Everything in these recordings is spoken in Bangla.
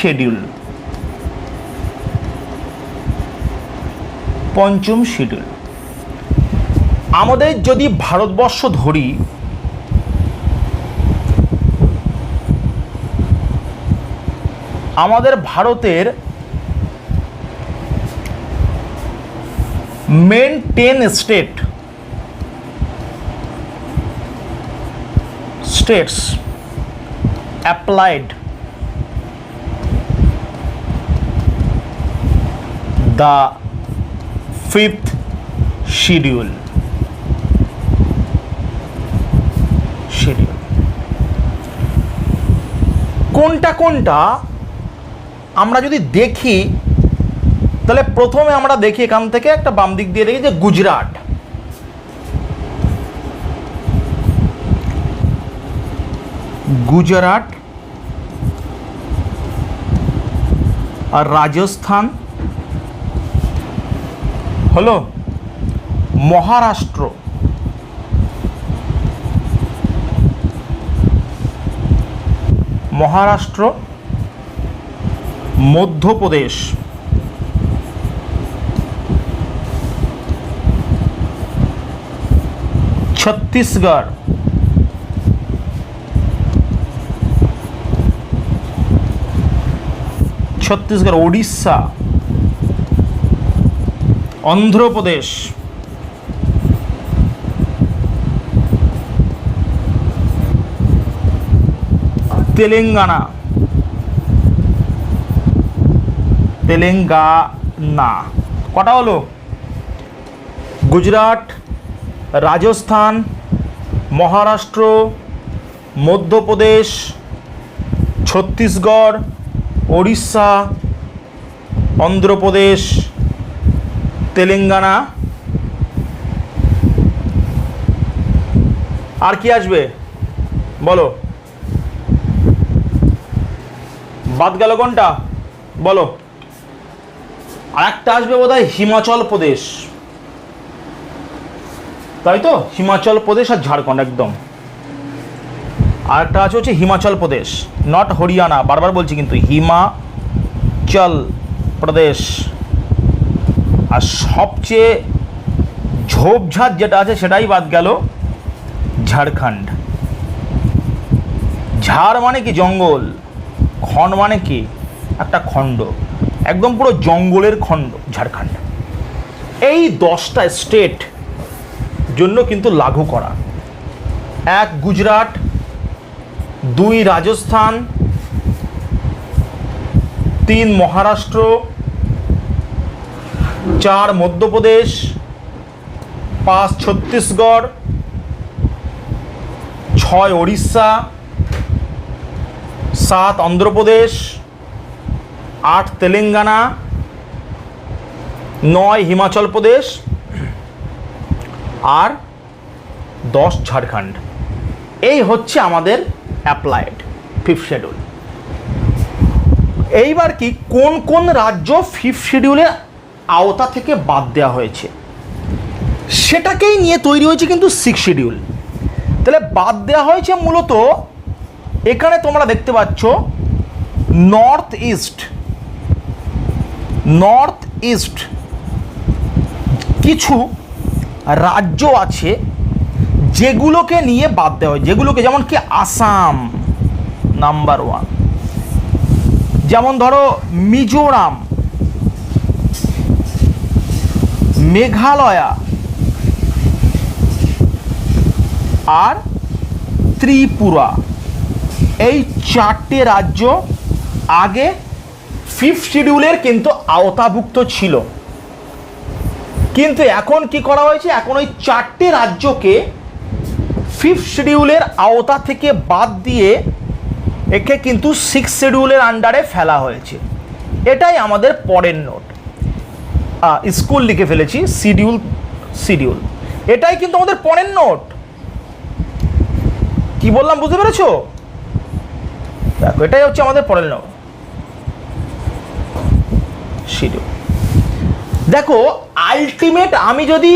শিডিউল পঞ্চম শিডিউল আমাদের যদি ভারতবর্ষ ধরি আমাদের ভারতের main ten state states applied the fifth schedule. Schedule. কোনটা কোনটা আমরা যদি দেখি, তাহলে প্রথমে আমরা দেখি এখান থেকে একটা বাম দিক দিয়ে দেখি যে গুজরাট। গুজরাট আর রাজস্থান হলো মহারাষ্ট্র। মহারাষ্ট্র মধ্যপ্রদেশ। ছত্তিশগড়। ছত্তিশগড় উড়িষ্যা অন্ধ্রপ্রদেশ। তেলেঙ্গানা। তেলেঙ্গানা। কটা হলো? গুজরাট রাজস্থান মহারাষ্ট্র মধ্যপ্রদেশ ছত্তিশগড় ওড়িশা অন্ধ্রপ্রদেশ। তেলেঙ্গানা। আর কি আসবে? বলো। বাদ গেল কোনটা? বলো। আর একটা আসবে বোধ হিমাচল প্রদেশ। তাই তো? হিমাচল প্রদেশ আর ঝাড়খণ্ড, একদম। আর একটা আছে হচ্ছে হিমাচল প্রদেশ নট হরিয়ানা। বারবার বলছি কিন্তু হিমাচল প্রদেশ। আর সবচেয়ে ঝোপঝাড় যেটা আছে সেটাই বাদ গেল ঝাড়খণ্ড। ঝাড় মানে কি? জঙ্গল। খন মানে কি? একটা খণ্ড। একদম পুরো জঙ্গলের খণ্ড, ঝাড়খণ্ড। এই দশটা স্টেট জন্য কিন্তু লাগু করা। এক গুজরাট, দুই রাজস্থান, তিন মহারাষ্ট্র চার মধ্যপ্রদেশ, পাঁচ ছত্তিশগড়, ছয় ওড়িশা, সাত অন্ধ্রপ্রদেশ, আট তেলেঙ্গানা, নয় হিমাচল প্রদেশ, আর দশ ঝাড়খণ্ড। এই হচ্ছে আমাদের অ্যাপ্লাইড ফিফথ শিডিউল এইবার কি কোন কোন রাজ্য ফিফথ শিডিউলের আওতা থেকে বাদ দেওয়া হয়েছে। সেটাকেই নিয়ে তৈরি হয়েছে কিন্তু সিক্স শিডিউল তাহলে বাদ দেওয়া হয়েছে মূলত, এখানে তোমরা দেখতে পাচ্ছ নর্থ ইস্ট নর্থ ইস্ট কিছু রাজ্য আছে যেগুলোকে নিয়ে বাদ দেওয়া হয় যেগুলোকে যেমন কি আসাম নাম্বার ওয়ান যেমন ধরো মিজোরাম মেঘালয়া। আর ত্রিপুরা। এই চারটে রাজ্য আগে ফিফথ শিডিউলের কিন্তু আওতাভুক্ত ছিল। কিন্তু এখন কি করা হয়েছে? এখন ওই চারটে রাজ্যকে ফিফথ শিডিউলের আওতা থেকে বাদ দিয়ে একে কিন্তু সিক্স শিডিউলের আন্ডারে ফেলা হয়েছে। এটাই আমাদের পরের নোট স্কুল লিখে ফেলেছি, শিডিউল শিডিউল। এটাই কিন্তু আমাদের পরের নোট। কি বললাম, বুঝতে পেরেছ? দেখো, এটাই হচ্ছে আমাদের পরের নোট। শিডিউল। দেখো আলটিমেট আমি যদি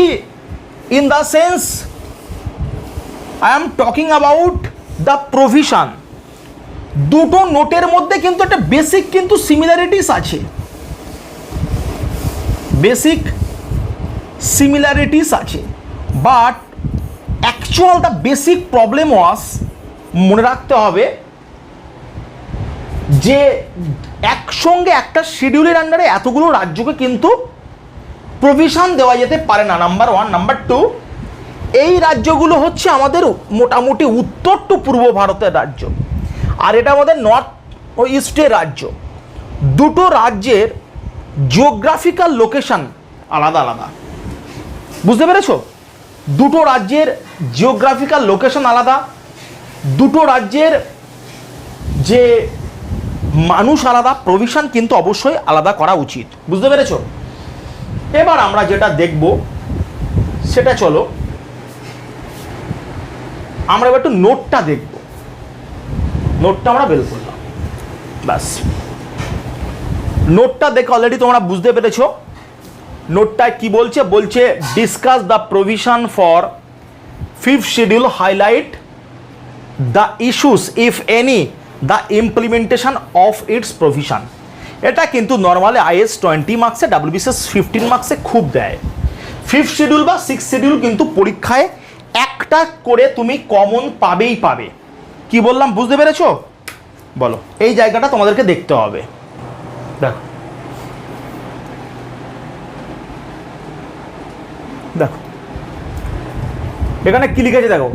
in the sense I am talking about the provision দুটো নোটের মধ্যে কিন্তু একটা বেসিক কিন্তু সিমিলারিটিস আছে। বেসিক সিমিলারিটিস আছে। But actual the basic problem was মনে রাখতে হবে যে একসঙ্গে একটা শিডিউলের আন্ডারে এতগুলো রাজ্যকে কিন্তু প্রভিশন দেওয়া যেতে পারে না নাম্বার ওয়ান নাম্বার টু এই রাজ্যগুলো হচ্ছে আমাদের মোটামুটি উত্তর টু পূর্ব ভারতের রাজ্য। আর এটা আমাদের নর্থ ও ইস্টের রাজ্য। দুটো রাজ্যের জিওগ্রাফিক্যাল লোকেশন আলাদা আলাদা। বুঝতে পেরেছ? দুটো রাজ্যের জিওগ্রাফিক্যাল লোকেশন আলাদা, দুটো রাজ্যের যে মানুষ আলাদা প্রভিশন কিন্তু অবশ্যই আলাদা করা উচিত। বুঝতে পেরেছ? এবার আমরা যেটা দেখব, সেটা চলো, আমরা এবার একটু নোটটা দেখব। নোটটা আমরা বের করলাম। ব্যাস। নোটটা দেখে অলরেডি তোমরা বুঝতে পেরেছ। নোটটায় কি বলছে? বলছে discuss the provision for fifth schedule highlight the issues if any the implementation of its provision এটা কিন্তু নর্মালি আইএস টোয়েন্টি মার্কসে ডাব্লিউবিসিএস ফিফটিন মার্কসে খুব দেয়। ফিফথ শিডিউল বা সিক্স শিডিউল কিন্তু পরীক্ষায় একটা করে তুমি কমন পাবেই পাবে। কি বললাম? বুঝতে পেরেছ? বলো। এই জায়গাটা তোমাদেরকে দেখতে হবে। দেখো। দেখো। এখানে কি লিখেছে দেখো?